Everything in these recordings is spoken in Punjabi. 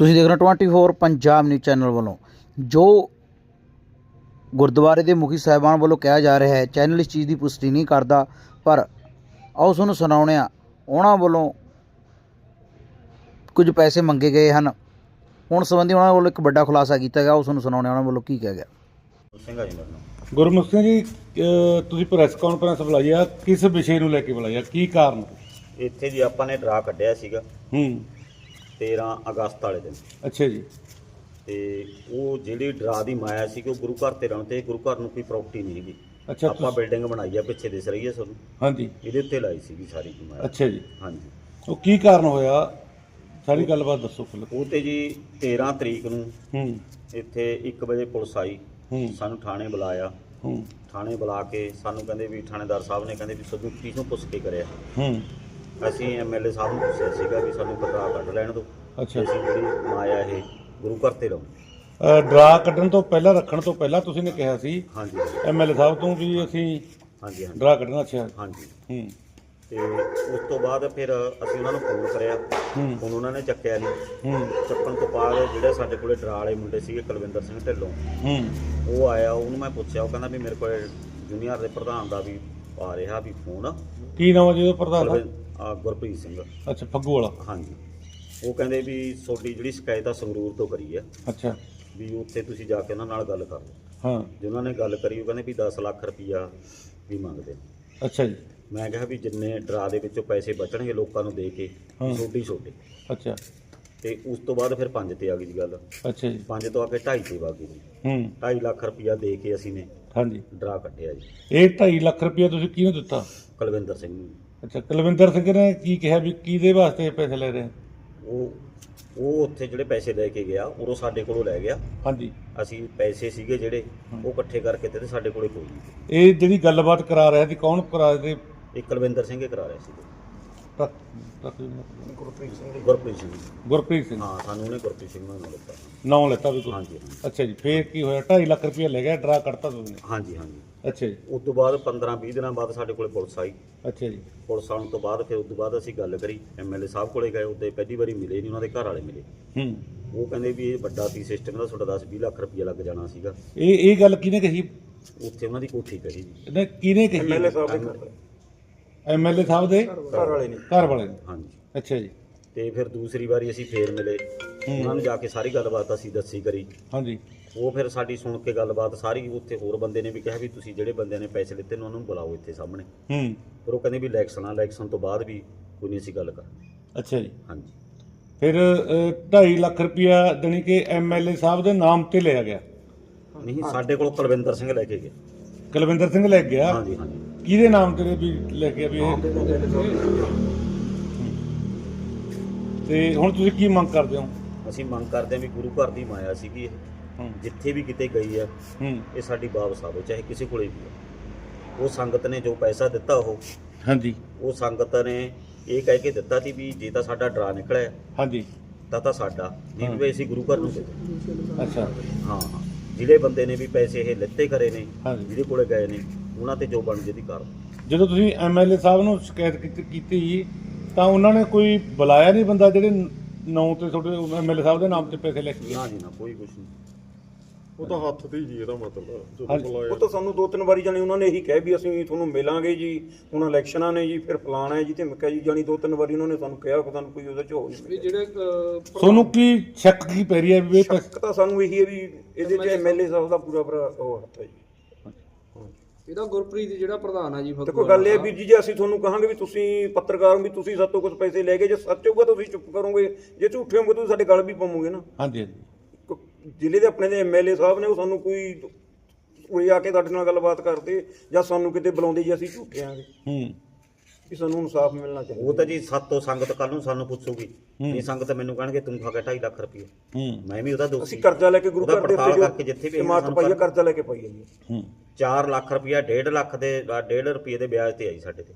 ਤੁਸੀਂ ਦੇਖ ਰਹੇ ਹੋ 24 ਪੰਜਾਬ ਨਿਊਜ਼ ਚੈਨਲ ਵੱਲੋਂ। ਜੋ ਗੁਰਦੁਆਰੇ ਦੇ ਮੁਖੀ ਸਾਹਿਬਾਨ ਵੱਲੋਂ ਕਿਹਾ ਜਾ ਰਿਹਾ ਹੈ ਚੈਨਲ ਇਸ ਚੀਜ਼ ਦੀ ਪੁਸ਼ਟੀ ਨਹੀਂ ਕਰਦਾ ਪਰ ਆਓ ਤੁਹਾਨੂੰ ਸੁਣਾਉਂਦੇ ਹਾਂ ਉਹਨਾਂ ਵੱਲੋਂ ਕੁਝ ਪੈਸੇ ਮੰਗੇ ਗਏ ਹਨ। ਹੁਣ ਸੰਬੰਧੀ ਉਹਨਾਂ ਵੱਲੋਂ ਇੱਕ ਵੱਡਾ ਖੁਲਾਸਾ ਕੀਤਾ ਗਿਆ ਉਹ ਤੁਹਾਨੂੰ ਸੁਣਾਉਂਦੇ ਹਾਂ ਉਹਨਾਂ ਵੱਲੋਂ ਕੀ ਕਿਹਾ ਗਿਆ। ਸਿੰਘਾ ਜੀ ਗੁਰਮੁਖ ਸਿੰਘ ਜੀ ਅਹ ਤੁਸੀਂ ਪ੍ਰੈਸ ਕਾਨਫਰੰਸ ਬੁਲਾਈ ਆ ਕਿਸ ਵਿਸ਼ੇ ਨੂੰ ਲੈ ਕੇ ਬੁਲਾਈ ਆ ਕੀ ਕਾਰਨ? ਇੱਥੇ ਜੀ ਆਪਾਂ ਨੇ ਡਰਾ ਕੱਢਿਆ ਸੀਗਾ। ਹੂੰ। 13 ਅਗਸਤ ਵਾਲੇ ਦਿਨ। ਅੱਛਾ ਜੀ। ਤੇ ਉਹ ਜਿਹੜੀ ਡਰਾ ਦੀ ਮਾਇਆ ਸੀ ਕਿ ਉਹ ਗੁਰੂ ਘਰ ਤੇ ਰਹਿਣ ਤੇ ਗੁਰੂ ਘਰ ਨੂੰ ਕੋਈ ਪ੍ਰਾਪਰਟੀ ਨਹੀਂ ਹੈਗੀ। ਅੱਛਾ ਆਪਾਂ ਬਿਲਡਿੰਗ ਬਣਾਈ ਆ ਪਿੱਛੇ ਦਿਸ ਰਹੀ ਹੈ ਤੁਹਾਨੂੰ। ਹਾਂਜੀ। ਇਹਦੇ ਉੱਤੇ ਲਾਈ ਸੀਗੀ ਸਾਰੀ ਦੀ ਮਾਇਆ। ਅੱਛਾ ਜੀ। ਹਾਂਜੀ। ਉਹ ਕੀ ਕਾਰਨ ਹੋਇਆ? ਸਾਰੀ ਗੱਲਬਾਤ ਦੱਸੋ ਪਹਿਲਾਂ ਉਹ ਤੇ ਜੀ 13 ਤਰੀਕ ਨੂੰ ਹੂੰ। ਇੱਥੇ 1 ਵਜੇ ਪੁਲਿਸ ਆਈ। ਹੂੰ। ਸਾਨੂੰ ਥਾਣੇ ਬੁਲਾਇਆ। ਹੂੰ। ਥਾਣੇ ਬੁਲਾ ਕੇ ਸਾਨੂੰ ਕਹਿੰਦੇ ਵੀ ਥਾਣੇਦਾਰ ਸਾਹਿਬ ਨੇ ਕਹਿੰਦੇ ਵੀ ਤੁਹਾਨੂੰ ਕਿਸਨੂੰ ਪੁੱਛ ਕੇ ਕਰਿਆ? ਹੂੰ। ਅਸੀਂ ਐਮਐਲਏ ਸਾਹਿਬ ਨੂੰ ਪੁੱਛਿਆ ਸੀਗਾ ਵੀ ਸਾਨੂੰ ਡਰਾ ਕੱਢ ਲੈਣ ਦਿਓ। ਅੱਛਾ। ਅਸੀਂ ਜਿਹੜੀ ਮਾਇਆ ਇਹ ਗੁਰੂ ਘਰ ਤੇ ਰਹੋ ਅਹ ਡਰਾ ਕੱਢਣ ਤੋਂ ਪਹਿਲਾਂ ਰੱਖਣ ਤੋਂ ਪਹਿਲਾਂ ਤੁਸੀਂ ਨੇ ਕਿਹਾ ਸੀ ਹਾਂਜੀ ਐਮਐਲਏ ਸਾਹਿਬ ਤੋਂ ਵੀ ਅਸੀਂ ਹਾਂਜੀ ਹਾਂਜੀ। ਡਰਾ ਕੱਢਣਾ ਅੱਛਾ। ਹਾਂਜੀ। ਹੂੰ। ਤੇ ਉਸ ਤੋਂ ਬਾਅਦ ਫਿਰ ਅਸੀਂ ਉਹਨਾਂ ਨੂੰ ਫੋਨ ਕਰਿਆ। ਹੂੰ। ਫੋਨ ਉਹਨਾਂ ਨੇ ਚੱਕਿਆ ਨਹੀਂ। ਹੂੰ। ਚੱਕਣ ਤੋਂ ਬਾਅਦ ਜਿਹੜੇ ਸਾਡੇ ਕੋਲੇ ਡਰਾ ਵਾਲੇ ਮੁੰਡੇ ਸੀਗੇ ਕੁਲਵਿੰਦਰ ਸਿੰਘ ਢਿੱਲੋਂ। ਹੂੰ। ਉਹ ਆਇਆ ਉਹਨੂੰ ਮੈਂ ਪੁੱਛਿਆ ਉਹ ਕਹਿੰਦਾ ਵੀ ਮੇਰੇ ਕੋਲੇ ਜੂਨੀਅਰ ਦੇ ਪ੍ਰਧਾਨ ਦਾ ਵੀ ਆ ਰਿਹਾ ਵੀ ਫੋਨ। ਕੀ ਨਾਮ ਹੈ ਜੀ ਉਹਦਾ ਪ੍ਰਧਾਨ? ਕੁਲਵਿੰ- ਆ, ਗੁਰਪ੍ਰੀਤ ਸਿੰਘ। ਅੱਛਾ ਫੱਗੂ ਵਾਲਾ। ਹਾਂਜੀ। ਉਹ ਕਹਿੰਦੇ ਵੀ ਤੁਹਾਡੀ ਜਿਹੜੀ ਸ਼ਿਕਾਇਤ ਆ ਸੰਗਰੂਰ ਤੋਂ ਕਰੀ ਆ। ਅੱਛਾ। ਵੀ ਉੱਥੇ ਤੁਸੀਂ ਜਾ ਕੇ ਉਹਨਾਂ ਨਾਲ ਗੱਲ ਕਰ ਲਓ। ਹਾਂ। ਜੇ ਉਹਨਾਂ ਨੇ ਗੱਲ ਕਰੀ ਉਹ ਕਹਿੰਦੇ ਵੀ 10 ਲੱਖ ਰੁਪਈਆ ਵੀ ਮੰਗਦੇ ਅੱਛਾ ਜੀ। ਮੈਂ ਕਿਹਾ ਵੀ ਜਿੰਨੇ ਡਰਾ ਦੇ ਵਿੱਚੋਂ ਪੈਸੇ ਬਚਣਗੇ ਲੋਕਾਂ ਨੂੰ ਦੇ ਕੇ ਹਾਂ। ਛੋਟੀ ਛੋਟੀ। ਅੱਛਾ। ਤੇ ਉਸ ਤੋਂ ਬਾਅਦ ਫਿਰ 5 ਤੇ ਆ ਗਈ ਜੀ ਗੱਲ। ਅੱਛਾ ਜੀ। 5 ਤੋਂ ਆ ਕੇ 2.5 ਤੇ ਆ ਗਈ ਜੀ। ਹੂੰ। 2.5 ਲੱਖ ਰੁਪਈਆ ਦੇ ਕੇ ਅਸੀਂ ਨੇ ਹਾਂਜੀ। ਡਰਾ ਕੱਢਿਆ ਜੀ। ਇਹ 2.5 ਲੱਖ ਰੁਪਇਆ ਤੁਸੀਂ ਕਿਹਨੂੰ ਦਿੱਤਾ? ਕੁਲਵਿੰਦਰ ਸਿੰਘ ਨੂੰ। ਅੱਛਾ ਕੁਲਵਿੰਦਰ ਸਿੰਘ ਨੇ ਕੀ ਕਿਹਾ ਵੀ ਕਿਹਦੇ ਵਾਸਤੇ ਇਹ ਪੈਸੇ ਲੈ ਰਹੇ? ਉਹ ਉਹ ਉੱਥੇ ਜਿਹੜੇ ਪੈਸੇ ਲੈ ਕੇ ਗਿਆ ਉਦੋਂ ਸਾਡੇ ਕੋਲੋਂ ਲੈ ਗਿਆ। ਹਾਂਜੀ। ਅਸੀਂ ਪੈਸੇ ਸੀਗੇ ਜਿਹੜੇ ਉਹ ਇਕੱਠੇ ਕਰਕੇ ਤੇ ਸਾਡੇ ਕੋਲੇ ਕੋਈ ਨਹੀਂ ਇਹ ਜਿਹੜੀ ਗੱਲਬਾਤ ਕਰਾ ਰਿਹਾ ਸੀ ਕੌਣ ਕਰਾ ਰਿਹਾ ਸੀ? ਇਹ ਕੁਲਵਿੰਦਰ ਸਿੰਘ ਹੀ ਕਰਾ ਰਿਹਾ ਸੀ। ਗੁਰਪ੍ਰੀਤ ਸਿੰਘ ਗੁਰਪ੍ਰੀਤ ਸਿੰਘ ਹਾਂ ਸਾਨੂੰ ਉਹਨੇ ਗੁਰਪ੍ਰੀਤ ਸਿੰਘ ਨੂੰ ਦਿੱਤਾ। ਨਾਮ ਲੈਤਾ ਵੀ ਗੁਰ- ਹਾਂਜੀ ਹਾਂਜੀ। ਅੱਛਾ ਜੀ ਫੇਰ ਕੀ ਹੋਇਆ? 2.5 ਲੱਖ ਰੁਪਇਆ ਲੈ ਗਿਆ ਡਰਾ ਕੱਢਤਾ ਤੁਸੀਂ ਹਾਂਜੀ ਹਾਂਜੀ। ਅੱਛਾ ਜੀ। ਉਸ ਤੋਂ ਬਾਅਦ 15 20 ਦਿਨਾਂ ਬਾਅਦ ਸਾਡੇ ਕੋਲੇ ਪੁਲਿਸ ਆਈ। ਅੱਛਾ ਜੀ। ਪੁਲਿਸ ਆਉਣ ਤੋਂ ਬਾਅਦ ਫਿਰ ਉਸ ਤੋਂ ਬਾਅਦ ਅਸੀਂ ਗੱਲ ਕਰੀ। ਐਮਐਲਏ ਸਾਹਿਬ ਕੋਲੇ ਗਏ ਉੱਤੇ ਪਹਿਲੀ ਵਾਰੀ ਮਿਲੇ ਨਹੀਂ ਉਹਨਾਂ ਦੇ ਘਰ ਵਾਲੇ ਮਿਲੇ। ਹੂੰ। ਉਹ ਕਹਿੰਦੇ ਵੀ ਇਹ ਵੱਡਾ ਸੀ ਸਿਸਟਮ ਦਾ ਤੁਹਾਡਾ 10 20 ਲੱਖ ਰੁਪਈਆ ਲੱਗ ਜਾਣਾ ਸੀਗਾ। ਇਹ ਇਹ ਗੱਲ ਕਿਹਨੇ ਕਹੀ? ਉੱਥੇ ਉਹਨਾਂ ਦੀ ਕੋਠੀ ਕਰੀ ਜੀ। ਇਹਨੇ ਕਿਹਨੇ ਕਹੀ? ਐਮਐਲਏ ਸਾਹਿਬ ਦੇ ਘਰ ਵਾਲੇ ਨੇ। ਘਰ ਵਾਲੇ ਨੇ। ਹਾਂਜੀ। ਅੱਛਾ ਜੀ। ਤੇ ਫਿਰ ਦੂਸਰੀ ਵਾਰੀ ਅਸੀਂ ਫੇਰ ਮਿਲੇ। ਉਹਨਾਂ ਨੂੰ ਜਾ ਕੇ ਸਾਰੀ ਗੱਲਬਾਤ ਅਸੀਂ ਦੱਸੀ ਕਰੀ। ਹਾਂਜੀ। ਉਹ ਫਿਰ ਸਾਡੀ ਸੁਣ ਕੇ ਗੱਲਬਾਤ ਸਾਰੀ ਉੱਥੇ ਹੋਰ ਬੰਦੇ ਨੇ ਵੀ ਕਿਹਾ ਵੀ ਤੁਸੀਂ ਜਿਹੜੇ ਬੰਦਿਆਂ ਨੇ ਪੈਸੇ ਲਿੱਤੇ ਨੇ ਉਹਨਾਂ ਨੂੰ ਬੁਲਾਓ ਇੱਥੇ ਸਾਹਮਣੇ। ਹੂੰ। ਫਿਰ ਉਹ ਕਹਿੰਦੇ ਵੀ ਇਲੈਕਸ਼ਨ ਆ ਇਲੈਕਸ਼ਨ ਤੋਂ ਬਾਅਦ ਵੀ ਕੋਈ ਨਹੀਂ ਅਸੀਂ ਗੱਲ ਕਰਾਂਗੇ। ਅੱਛਾ ਜੀ। ਹਾਂਜੀ। ਫਿਰ 2.5 ਲੱਖ ਰੁਪਇਆ ਜਾਣੀ ਕਿ ਐਮਐਲਏ ਸਾਹਿਬ ਦੇ ਨਾਮ ਤੇ ਲਿਆ ਗਿਆ। ਨਹੀਂ ਸਾਡੇ ਕੋਲ ਕੁਲਵਿੰਦਰ ਸਿੰਘ ਲੈ ਕੇ ਗਏ ਕੁਲਵਿੰਦਰ ਸਿੰਘ ਲੈ ਗਿਆ? ਹਾਂਜੀ ਹਾਂਜੀ। ਕਿਹਦੇ ਨਾਮ ਤੇ ਵੀ ਲੈ ਕੇ ਵੀ ਇਹ? ਤੇ ਹੁਣ ਤੁਸੀਂ ਕੀ ਮੰਗ ਕਰਦੇ ਹੋ? ਅਸੀਂ ਮੰਗ ਕਰਦੇ ਹਾਂ ਵੀ ਗੁਰੂ ਘਰ ਦੀ ਮਾਇਆ ਸੀਗੀ ਇਹ। ਜਿੱਥੇ ਵੀ ਕਿਤੇ ਗਈ ਆ ਹੂੰ। ਇਹ ਸਾਡੀ ਵਾਪਸ ਆਵੇ ਚਾਹੇ ਕਿਸੇ ਕੋਲੇ ਵੀ ਆ। ਉਹ ਸੰਗਤ ਨੇ ਜੋ ਪੈਸਾ ਦਿੱਤਾ ਉਹ ਹਾਂਜੀ। ਉਹ ਸੰਗਤ ਨੇ ਇਹ ਕਹਿ ਕੇ ਦਿੱਤਾ ਸੀ ਵੀ ਜੇ ਤਾਂ ਸਾਡਾ ਡਰਾ ਨਿਕਲਿਆ ਹਾਂਜੀ। ਤਾਂ ਤਾਂ ਸਾਡਾ। ਨਹੀਂ ਵੀ ਅਸੀਂ ਗੁਰੂ ਘਰ ਨੂੰ ਦੇ ਦਿਓ। ਅੱਛਾ। ਹਾਂ ਹਾਂ। ਜਿਹੜੇ ਬੰਦੇ ਨੇ ਵੀ ਪੈਸੇ ਇਹ ਲਿੱਤੇ ਕਰੇ ਨੇ ਹਾਂਜੀ। ਜਿਹਦੇ ਕੋਲੇ ਗਏ ਨੇ ਉਹਨਾਂ ਤੇ ਜੋ ਬਣ ਜਿਹਦੀ ਕਰ ਜਦੋਂ ਤੁਸੀਂ ਐਮਐਲਏ ਸਾਹਿਬ ਨੂੰ ਸ਼ਿਕਾਇਤ ਕੀਤੀ- ਕੀਤੀ ਤਾਂ ਉਹਨਾਂ ਨੇ ਕੋਈ ਬੁਲਾਇਆ ਨਹੀਂ ਬੰਦਾ ਜਿਹੜੇ ਨਾਂ ਤੇ ਤੁਹਾਡੇ ਐਮਐਲਏ ਸਾਹਿਬ ਦੇ ਨਾਮ ਤੇ ਪੈਸੇ ਲੈ ਕੇ ਗਏ? ਨਾ ਜੀ ਨਾ ਕੋਈ ਕੁਛ ਨਹੀਂ। ਉਹ ਤਾਂ ਹੱਥ ਤੇ ਹੀ ਜੀ ਇਹਦਾ ਮਤਲਬ ਜਦੋਂ ਹਾਂਜੀ। ਬੁਲਾਇਆ ਉਹ ਤਾਂ ਸਾਨੂੰ ਦੋ ਤਿੰਨ ਵਾਰੀ ਜਾਣੀ ਉਹਨਾਂ ਨੇ ਇਹੀ ਕਿਹਾ ਵੀ ਅਸੀਂ ਤੁਹਾਨੂੰ ਮਿਲਾਂਗੇ ਜੀ ਹੁਣ ਇਲੈਕਸ਼ਨਾਂ ਨੇ ਜੀ ਫਿਰ ਫਲਾਣਾ ਹੈ ਜੀ ਤੇ ਮੱਕਾ ਜੀ ਜਾਣੀ ਦੋ ਤਿੰਨ ਵਾਰੀ ਉਹਨਾਂ ਨੇ ਸਾਨੂੰ ਕਿਹਾ ਕਿ ਸਾਨੂੰ ਕੋਈ ਉਹਦੇ ਚ ਹੋ ਨਹੀਂ ਵੀ ਜਿਹੜੇ ਤੁਹਾਨੂੰ ਕੀ ਸ਼ੱਕ ਕੀ ਪੈ ਰਹੀ ਹੈ ਵੀ ਇਹ ਸ਼ੱਕ ਤਾਂ ਸਾਨੂੰ ਇਹੀ ਹੈ ਵੀ ਇਹਦੇ ਚ ਐਮਐਲਏ ਸਾਹਿਬ ਦਾ ਪੂਰਾ ਪੂਰਾ ਉਹ ਹੱਥ ਹੈ ਜੀ। ਇਹਦਾ ਗੁਰਪ੍ਰੀਤ ਜਿਹੜਾ ਪ੍ਰਧਾਨ ਆ ਜੀ ਦੇਖੋ ਫਗਵਾੜਾ ਗੱਲ ਇਹ ਵੀਰ ਜੀ ਜੇ ਅਸੀਂ ਤੁਹਾਨੂੰ ਕਹਾਂਗੇ ਵੀ ਤੁਸੀਂ ਪੱਤਰਕਾਰ ਹੋ ਵੀ ਤੁਸੀਂ ਸਾਡੇ ਤੋਂ ਕੁਝ ਪੈਸੇ ਲੈ ਗਏ ਜੇ ਸੱਚ ਹੋਊਗਾ ਤਾਂ ਤੁਸੀਂ ਚੁੱਪ ਕਰੋਗੇ ਜੇ ਝੂਠੇ ਹੋਗੇ ਤੁਸੀਂ ਸਾਡੇ ਗਲ ਵੀ ਪਾਵੋਗੇ ਨਾ। ਹਾਂਜੀ ਹਾਂਜੀ। ਜ਼ਿਲ੍ਹੇ ਦੇ ਆਪਣੇ ਦੇ ਐਮਐਲਏ ਸਾਹਿਬ ਨੇ ਉਹ ਸਾਨੂੰ ਕੋਈ ਕੋਈ ਆ ਕੇ ਤੁਹਾਡੇ ਨਾਲ ਗੱਲਬਾਤ ਕਰਦੇ ਜਾਂ ਸਾਨੂੰ ਕਿਤੇ ਬੁਲਾਉਂਦੇ ਜੀ ਅਸੀਂ ਝੂਠੇ ਆਂਗੇ ਹੂੰ। ਵੀ ਸਾਨੂੰ ਇਨਸਾਫ ਮਿਲਣਾ ਚਾਹੀਦਾ। ਉਹ ਤਾਂ ਜੀ ਸਾਤੋਂ ਸੰਗਤ ਕੱਲ ਨੂੰ ਸਾਨੂੰ ਪੁੱਛੂਗੀ ਇਹ ਸੰਗਤ ਮੈਨੂੰ ਕਹਿਣਗੇ ਤੂੰ ਖਾ ਕੇ 2.5 ਲੱਖ ਰੁਪਏ ਹੂੰ। ਮੈਂ ਵੀ ਉਹਦਾ ਦੋਸ਼ੀ ਅਸੀਂ ਕਰਜ਼ਾ ਲੈ ਕੇ ਗੁਰੂ ਘਰ ਦੇ ਉੱਤੇ ਜਿੱਥੇ ਵੀ ਇਮਾਰਤ ਸਾਨੂੰ ਪਾਈ ਹੈ ਕਰਜ਼ਾ ਲੈ ਕੇ ਪਾਈ ਹੈ ਜੀ। ਹੂੰ। 4 ਲੱਖ ਰੁਪਇਆ 1.5 ਲੱਖ ਦੇ 1.5 ਰੁਪਏ ਦੇ ਵਿਆਜ ਤੇ ਆਈ ਸਾਡੇ ਤੇ।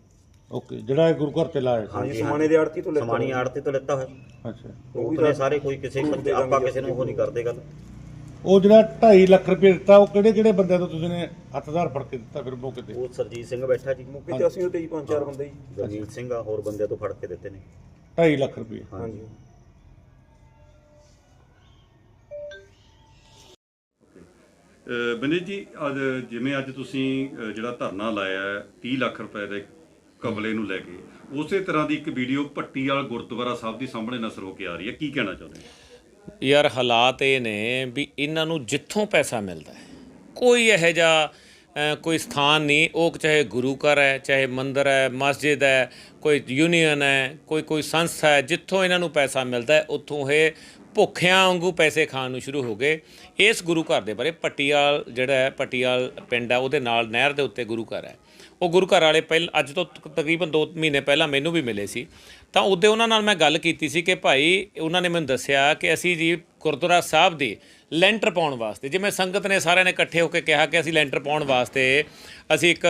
ਓਕੇ ਜਿਹੜਾ ਇਹ ਗੁਰੂ ਘਰ ਤੇ ਲਾਇਆ ਸੀ। ਹਾਂਜੀ, ਹਾਂਜੀ ਦੇ ਆੜਤੀ ਤੋਂ ਲੈਤਾ ਸਮਾਣੀ ਆੜਤੀ ਤੋਂ ਲੈਤਾ ਹੋਇਆ। ਅੱਛਾ। ਉਹ ਵੀ ਸਾਰੇ ਕੋਈ ਕਿਸੇ ਬੰਦੇ ਆਪਾਂ ਕਿਸੇ ਨੂੰ ਉਹ ਨਹੀਂ ਕਰਦੇ ਗੱਲ। ਉਹ ਜਿਹੜਾ 2.5 ਲੱਖ ਰੁਪਏ ਦਿੱਤਾ ਉਹ ਕਿਹੜੇ ਕਿਹੜੇ ਬੰਦਿਆਂ ਤੋਂ ਤੁਸੀਂ ਨੇ ਹੱਥ ਫੜ ਕੇ ਦਿੱਤਾ ਫਿਰ ਮੌਕੇ ਤੇ? ਉਹ ਸਰਜੀਤ ਸਿੰਘ ਬੈਠਾ ਜੀ। ਮੌਕੇ ਤੇ ਅਸੀਂ ਉਹਦੇ ਹੀ ਪੰਜ ਚਾਰ ਬੰਦੇ ਜੀ। ਜਗਜੀਤ ਸਿੰਘ ਆ ਹੋਰ ਬੰਦੇ ਤੋਂ ਫੜ ਕੇ ਦਿੱਤੇ ਨੇ। 2.5 ਲੱਖ ਰੁਪਏ। ਹਾਂਜੀ। ਅ, ਵਿਨੇ ਜੀ ਅੱਜ ਜਿਵੇਂ ਅੱਜ ਤੁਸੀਂ ਜਿਹੜਾ ਧਰਨਾ ਲਾਇਆ ਹੈ, 30 ਲੱਖ ਰੁਪਏ ਦੇ ਕਬਲੇ ਨੂੰ ਲੈ ਕੇ। ਉਸੇ ਤਰ੍ਹਾਂ ਦੀ ਇੱਕ ਵੀਡੀਓ ਭੱਟੀ ਗੁਰਦੁਆਰਾ ਸਾਹਿਬ ਦੀ ਸਾਹਮਣੇ ਨਸਰ ਹੋ ਕੇ ਆ ਰਹੀ ਹੈ। ਕੀ ਕਹਿਣਾ ਚਾਹੁੰਦੇ ਯਾਰ ਹਾਲਾਤ ਇਹ ਨੇ ਵੀ ਇਹਨਾਂ ਨੂੰ ਜਿੱਥੋਂ ਪੈਸਾ ਮਿਲਦਾ ਹੈ, ਕੋਈ ਇਹੋ ਜਿਹਾ ਕੋਈ ਸਥਾਨ ਨਹੀਂ। ਉਹ ਚਾਹੇ ਗੁਰੂ ਘਰ ਹੈ, ਚਾਹੇ ਮੰਦਰ ਹੈ, ਮਸਜਿਦ ਹੈ, ਕੋਈ ਯੂਨੀਅਨ ਹੈ, ਕੋਈ ਕੋਈ ਸੰਸਥਾ ਹੈ, ਜਿੱਥੋਂ ਇਹਨਾਂ ਨੂੰ ਪੈਸਾ ਮਿਲਦਾ ਹੈ, ਉੱਥੋਂ ਇਹ ਭੁੱਖਿਆਂ ਵਾਂਗੂ ਪੈਸੇ ਖਾਣ ਨੂੰ ਸ਼ੁਰੂ ਹੋ ਗਏ। ਇਸ ਗੁਰੂ ਘਰ ਦੇ ਬਾਰੇ ਪਟਿਆਲ ਜਿਹੜਾ ਹੈ, ਪਟਿਆਲ ਪਿੰਡ ਹੈ, ਉਹਦੇ ਨਾਲ ਨਹਿਰ ਦੇ ਉੱਤੇ ਗੁਰੂ ਘਰ ਹੈ। ਉਹ ਗੁਰੂ ਘਰ ਵਾਲੇ ਪਹਿਲ, ਅੱਜ ਤੋਂ ਤਕਰੀਬਨ 2 ਮਹੀਨੇ ਪਹਿਲਾਂ ਮੈਨੂੰ ਵੀ ਮਿਲੇ ਸੀ। ਤਾਂ ਉਹਦੇ ਉਹਨਾਂ ਨਾਲ ਮੈਂ ਗੱਲ ਕੀਤੀ ਸੀ ਕਿ ਭਾਈ, ਉਹਨਾਂ ਨੇ ਮੈਨੂੰ ਦੱਸਿਆ ਕਿ ਅਸੀਂ ਜੀ ਗੁਰਦੁਆਰਾ ਸਾਹਿਬ ਦੇ ਲੈਂਟਰ ਪਾਉਣ ਵਾਸਤੇ, ਜਿਵੇਂ ਸੰਗਤ ਨੇ ਸਾਰਿਆਂ ਨੇ ਇਕੱਠੇ ਹੋ ਕੇ ਕਿਹਾ ਕਿ ਅਸੀਂ ਲੈਂਟਰ ਪਾਉਣ ਵਾਸਤੇ ਅਸੀਂ ਇੱਕ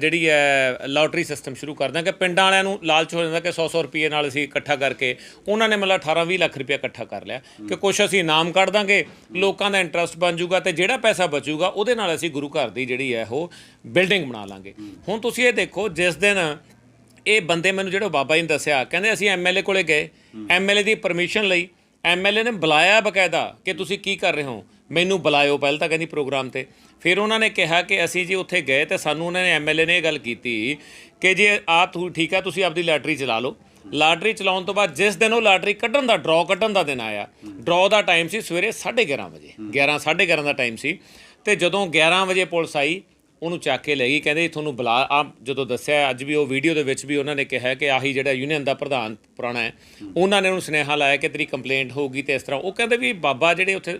ਜਿਹੜੀ ਹੈ, ਲਾਟਰੀ ਸਿਸਟਮ ਸ਼ੁਰੂ ਕਰ ਦਾਂਗੇ ਪਿੰਡਾਂ ਵਾਲਿਆਂ ਨੂੰ ਲਾਲਚ ਹੋ ਜਾਂਦਾ ਕਿ 100-100 ਰੁਪਏ ਨਾਲ ਅਸੀਂ ਇਕੱਠਾ ਕਰਕੇ, ਉਹਨਾਂ ਨੇ ਮਤਲਬ 18-20 ਲੱਖ ਰੁਪਏ ਇਕੱਠਾ ਕਰ ਲਿਆ ਕਿ ਕੁਛ ਅਸੀਂ ਇਨਾਮ ਕੱਢ ਦਾਂਗੇ ਲੋਕਾਂ ਦਾ ਇੰਟਰਸਟ ਬਣ ਜਾਊਗਾ ਤੇ ਜਿਹੜਾ ਪੈਸਾ ਬਚੂਗਾ, ਉਹਦੇ ਨਾਲ ਅਸੀਂ ਗੁਰੂ ਘਰ ਦੀ ਜਿਹੜੀ ਹੈ ਉਹ ਬਿਲਡਿੰਗ ਬਣਾ ਲਾਂਗੇ। ਹੁਣ ਤੁਸੀਂ ਇਹ ਦੇਖੋ, ਜਿਸ ਦਿਨ ਇਹ ਬੰਦੇ ਮੈਨੂੰ ਜਿਹੜੇ ਬਾਬਾ ਜੀ ਨੇ ਦੱਸਿਆ, ਕਹਿੰਦੇ ਅਸੀਂ ਐਮਐਲਏ ਕੋਲੇ ਗਏ ਐਮਐਲਏ ਦੀ ਪਰਮਿਸ਼ਨ ਲਈ ਐਮਐਲਏ ਨੇ ਬੁਲਾਇਆ ਬਕਾਇਦਾ ਕਿ ਤੁਸੀਂ ਕੀ ਕਰ ਰਹੇ ਹੋ? ਮੈਨੂੰ ਬੁਲਾਇਓ ਪਹਿਲਾਂ ਤਾਂ ਕਹਿੰਦੀ ਪ੍ਰੋਗਰਾਮ ਤੇ। ਫਿਰ ਉਹਨਾਂ ਨੇ ਕਿਹਾ ਕਿ ਅਸੀਂ ਜੀ ਉੱਥੇ ਗਏ ਤੇ ਸਾਨੂੰ ਉਹਨਾਂ ਨੇ ਐਮਐਲਏ ਨੇ ਇਹ ਗੱਲ ਕੀਤੀ ਕਿ ਜੇ ਆ ਤੂੰ ਠੀਕ ਆ, ਤੁਸੀਂ ਆਪਦੀ ਲੈਟਰੀ ਚਲਾ ਲਓ। ਲਾਟਰੀ ਚਲਾਉਣ ਤੋਂ ਬਾਅਦ ਜਿਸ ਦਿਨ ਉਹ ਲਾਟਰੀ ਕੱਢਣ ਦਾ ਡਰਾਅ ਕੱਢਣ ਦਾ ਦਿਨ ਆਇਆ ਡਰਾਅ ਦਾ ਟਾਈਮ ਸੀ ਸਵੇਰੇ 11:30 ਵਜੇ। 11 11:30 ਦਾ ਟਾਈਮ ਸੀ ਤੇ ਜਦੋਂ 11 ਵਜੇ ਪੁਲਿਸ ਆਈ ਉਹਨੂੰ ਚੱਕ ਕੇ ਲੈ ਗਈ ਕਹਿੰਦੇ ਜੀ ਤੁਹਾਨੂੰ ਬੁਲਾ ਆ ਜਦੋਂ ਦੱਸਿਆ ਅੱਜ ਵੀ ਉਹ ਵੀਡੀਓ ਦੇ ਵਿੱਚ ਵੀ ਉਹਨਾਂ ਨੇ ਕਿਹਾ ਕਿ ਆਹੀ ਜਿਹੜਾ ਯੂਨੀਅਨ ਦਾ ਪ੍ਰਧਾਨ ਪੁਰਾਣਾ ਹੈ ਉਹਨਾਂ ਨੇ ਉਹਨੂੰ ਸੁਨੇਹਾ ਲਾਇਆ ਕਿ ਤੇਰੀ ਕੰਪਲੇਂਟ ਹੋਊਗੀ ਤੇ ਇਸ ਤਰ੍ਹਾਂ। ਉਹ ਕਹਿੰਦੇ ਵੀ ਬਾਬਾ ਜਿਹੜੇ ਉੱਥੇ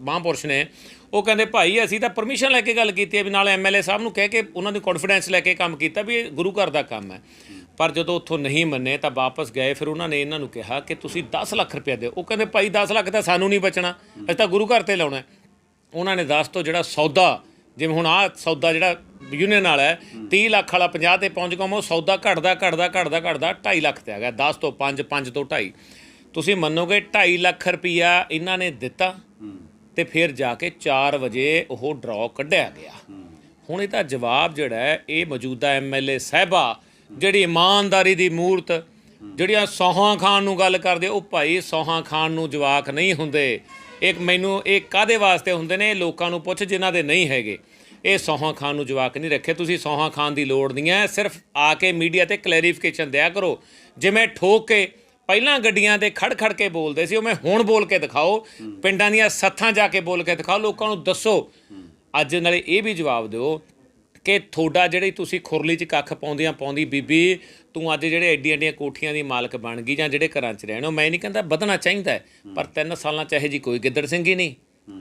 ਮਹਾਂਪੁਰਸ਼ ਨੇ ਉਹ ਕਹਿੰਦੇ ਭਾਈ ਅਸੀਂ ਤਾਂ ਪਰਮਿਸ਼ਨ ਲੈ ਕੇ ਗੱਲ ਕੀਤੀ ਹੈ ਵੀ ਨਾਲ ਐਮਐਲਏ ਸਾਹਿਬ ਨੂੰ ਕਹਿ ਕੇ ਉਹਨਾਂ ਦੀ ਕੌਨਫੀਡੈਂਸ ਲੈ ਕੇ ਕੰਮ ਕੀਤਾ ਵੀ ਇਹ ਗੁਰੂ ਘਰ ਦਾ ਕੰਮ ਹੈ। ਪਰ ਜਦੋਂ ਉੱਥੋਂ ਨਹੀਂ ਮੰਨੇ ਤਾਂ ਵਾਪਸ ਗਏ ਫਿਰ ਉਹਨਾਂ ਨੇ ਇਹਨਾਂ ਨੂੰ ਕਿਹਾ ਕਿ ਤੁਸੀਂ 10 ਲੱਖ ਰੁਪਏ ਦਿਓ। ਉਹ ਕਹਿੰਦੇ ਭਾਈ 10 ਲੱਖ ਤਾਂ ਸਾਨੂੰ ਨਹੀਂ ਬਚਣਾ। ਅਸੀਂ ਤਾਂ ਗੁਰੂ ਘਰ ਤੇ ਲਾਉਣਾ ਹੈ। ਉਹਨਾਂ ਨੇ 10 ਤੋਂ ਜਿਹੜਾ ਸੌਦਾ ਜਿਵੇਂ ਹੁਣ ਆਹ ਸੌਦਾ ਜਿਹੜਾ ਯੂਨੀਅਨ ਵਾਲਾ ਹੈ 30 ਲੱਖ ਵਾਲਾ 50 ਤੇ ਪਹੁੰਚ ਗਿਆ ਉਹ ਸੌਦਾ ਘਟਦਾ ਘਟਦਾ ਘਟਦਾ ਘਟਦਾ 2.5 ਲੱਖ ਤੇ ਆ ਗਿਆ। 10 ਤੋਂ 5 5 ਤੋਂ 2.5 ਤੁਸੀਂ ਮੰਨੋਗੇ 2.5 ਲੱਖ ਰੁਪਈਆ ਇਹਨਾਂ ਨੇ ਦਿੱਤਾ ਤੇ ਫਿਰ ਜਾ ਕੇ 4 ਵਜੇ ਉਹ ਡਰਾਅ ਕੱਢਿਆ ਗਿਆ। ਹੁਣ ਇਹਦਾ ਜਵਾਬ ਜਿਹੜਾ ਹੈ ਇਹ ਮੌਜੂਦਾ ਐਮਐਲਏ ਸਾਹਿਬਾ ਜਿਹੜੀ ਇਮਾਨਦਾਰੀ ਦੀ ਮੂਰਤ ਜਿਹੜੀਆਂ ਸੌਹਾਂ ਖਾਨ ਨੂੰ ਗੱਲ ਕਰਦੇ ਉਹ ਭਾਈ ਸੌਹਾਂ ਖਾਨ ਨੂੰ ਜਵਾਕ ਨਹੀਂ ਹੁੰਦੇ। ਇੱਕ ਮੈਨੂੰ ਇਹ ਕਾਦੇ ਵਾਸਤੇ ਹੁੰਦੇ ਨੇ? ਲੋਕਾਂ ਨੂੰ ਪੁੱਛ ਜਿਨ੍ਹਾਂ ਦੇ ਨਹੀਂ ਹੈਗੇ। ਇਹ ਸੌਹਾਂ ਖਾਨ ਨੂੰ ਜਵਾਕ ਨਹੀਂ ਰੱਖੇ। ਤੁਸੀਂ ਸੌਹਾਂ ਖਾਨ ਦੀ ਲੋੜ ਨਹੀਂ ਹੈ। ਸਿਰਫ ਆ ਕੇ ਮੀਡੀਆ ਤੇ ਕਲੈਰੀਫਿਕੇਸ਼ਨ ਦਿਆ ਕਰੋ। ਜਿਵੇਂ ਠੋਕ ਕੇ ਪਹਿਲਾਂ ਗੱਡੀਆਂ ਤੇ ਖੜ ਖੜ ਕੇ ਬੋਲਦੇ ਸੀ ਉਹ ਮੈਂ ਹੁਣ ਬੋਲ ਕੇ ਦਿਖਾਓ। ਪਿੰਡਾਂ ਦੀਆਂ ਸੱਥਾਂ ਜਾ ਕੇ ਬੋਲ ਕੇ ਦਿਖਾਓ। ਲੋਕਾਂ ਨੂੰ ਦੱਸੋ। ਅੱਜ ਨਾਲੇ ਇਹ ਵੀ ਜਵਾਬ ਦਿਓ ਕਿ ਤੁਹਾਡਾ ਜਿਹੜੀ ਤੁਸੀਂ ਖੁਰਲੀ 'ਚ ਕੱਖ ਪਾਉਂਦੀਆਂ ਪਾਉਂਦੀ ਬੀਬੀ ਤੂੰ ਅੱਜ ਜਿਹੜੇ ਐਡੀਆਂ ਐਡੀਆਂ ਕੋਠੀਆਂ ਦੀ ਮਾਲਕ ਬਣ ਗਈ ਜਾਂ ਜਿਹੜੇ ਘਰਾਂ 'ਚ ਰਹਿਣੋ ਮੈਂ ਨਹੀਂ ਕਹਿੰਦਾ ਵਧਣਾ ਚਾਹੀਦਾ ਹੈ, ਪਰ 3 ਸਾਲਾਂ 'ਚ ਇਹੋ ਜੀ ਕੋਈ ਗਿੱਦੜ ਸਿੰਘੀ ਨਹੀਂ।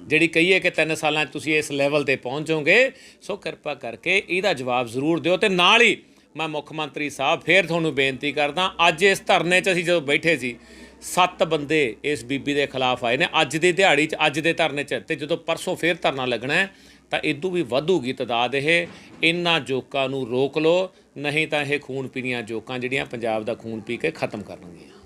ਜਿਹੜੀ ਕਹੀਏ ਕਿ 3 ਸਾਲਾਂ 'ਚ ਤੁਸੀਂ ਇਸ ਲੈਵਲ ਤੇ ਪਹੁੰਚੋਗੇ ਸੋ ਕਿਰਪਾ ਕਰਕੇ ਇਹਦਾ ਜਵਾਬ ਜ਼ਰੂਰ ਦਿਓ ਤੇ ਨਾਲ ਹੀ ਮੈਂ ਮੁੱਖ ਮੰਤਰੀ ਸਾਹਿਬ ਫੇਰ ਤੁਹਾਨੂੰ ਬੇਨਤੀ ਕਰਦਾ ਅੱਜ ਇਸ ਧਰਨੇ 'ਚ ਅਸੀਂ ਜਦੋਂ ਬੈਠੇ ਸੀ ਸੱਤ ਬੰਦੇ ਇਸ ਬੀਬੀ ਦੇ ਖਿਲਾਫ ਆਏ ਨੇ ਅੱਜ ਦੀ ਦਿਹਾੜੀ 'ਚ ਅੱਜ ਦੇ ਧਰਨੇ 'ਚ ਤੇ ਜਦੋਂ ਪਰਸੋਂ ਫੇਰ ਧਰਨਾ ਲੱਗਣਾ ਹੈ ਤਾਂ ਇਦੋਂ ਵੀ ਵਧੂਗੀ ਤਦਾਦ ਇਹ। ਇਹਨਾਂ ਜੋਕਾਂ ਨੂੰ ਰੋਕ ਲਓ, ਨਹੀਂ ਤਾਂ ਇਹ ਖੂਨ ਪੀਣੀਆਂ ਜੋਕਾਂ ਜਿਹੜੀਆਂ ਪੰਜਾਬ ਦਾ ਖੂਨ ਪੀ ਕੇ ਖਤਮ ਕਰਨਗੀਆਂ।